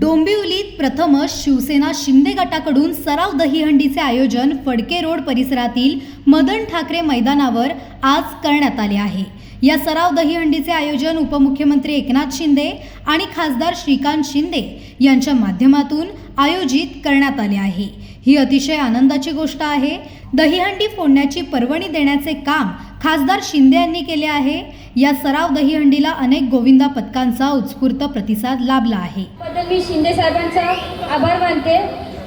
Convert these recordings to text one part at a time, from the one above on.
डोंबिवलीत प्रथमच शिवसेना शिंदे गटाकडून सराव दहीहंडीचे आयोजन फडके रोड परिसरातील मदन ठाकरे मैदानावर आज करण्यात आले आहे. या सराव दहीहंडीचे आयोजन उपमुख्यमंत्री एकनाथ शिंदे आणि खासदार श्रीकांत शिंदे यांच्या माध्यमातून आयोजित करण्यात आले आहे. ही अतिशय आनंदाची गोष्ट आहे. दहीहंडी फोडण्याची पर्वणी देण्याचे काम खासदार शिंदे यांनी केले आहे. या सराव दहीहंडीला अनेक गोविंदा पथकांचा उत्स्फूर्त प्रतिसाद लाभला आहे. बद्दल मी शिंदे साहेबांचा आभार मानते.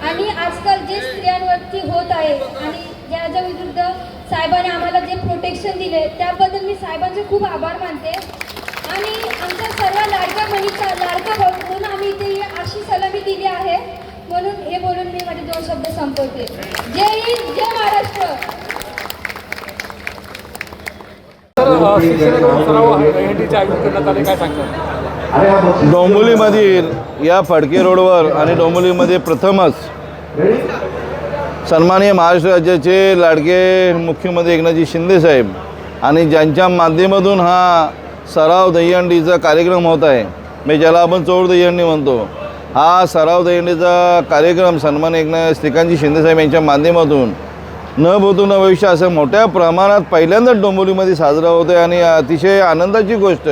आणि आजकाल जे स्त्रियांवरती होत आहे आणि ज्याच्या विरुद्ध साहेबांनी आम्हाला जे प्रोटेक्शन दिले त्याबद्दल मी साहेबांचे खूप आभार मानते. आणि आमच्या सर्व लाडक्या बहिणीचा लाडका भाऊ म्हणून आम्ही इथे अशी सलामी दिली आहे. म्हणून हे बोलून संपवते. जय हिंद जय महाराष्ट्र. डोंबिवलीमधील या फडके रोडवर आणि डोंबिवलीमध्ये प्रथमच सन्माननीय महाराष्ट्र राज्याचे लाडके मुख्यमंत्री एकनाथजी शिंदेसाहेब आणि ज्यांच्या माध्यमातून हा सराव दहीहंडीचा कार्यक्रम होत आहे. म्हणजे ज्याला आपण चौड दहीहंडी म्हणतो. हा सराव दहीहंडीचा कार्यक्रम सन्मान एकनाथ श्रीकांतजी शिंदेसाहेब यांच्या माध्यमातून. न भूतू न भविष्य असं मोठ्या प्रमाणात पहिल्यांदाच डोंबिवलीमध्ये साजरा होतो आहे आणि अतिशय आनंदाची गोष्ट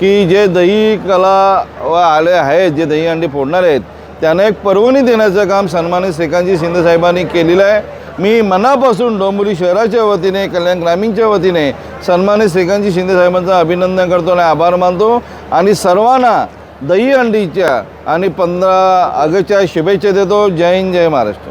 की जे दही कला व आले आहेत जे दही अंडी फोडणार आहेत त्यांना एक पर्वणी देण्याचं काम सन्मानित श्रीकांतजी शिंदेसाहेबांनी केलेलं आहे. मी मनापासून डोंबिवली शहराच्या वतीने कल्याण ग्रामीणच्या वतीने सन्मानित श्रीकांतजी शिंदेसाहेबांचं अभिनंदन करतो आणि आभार मानतो. आणि सर्वांना दही हंडीच्या आणि पंधरा ऑगस्टच्या शुभेच्छा देतो. जय हिंद जय महाराष्ट्र.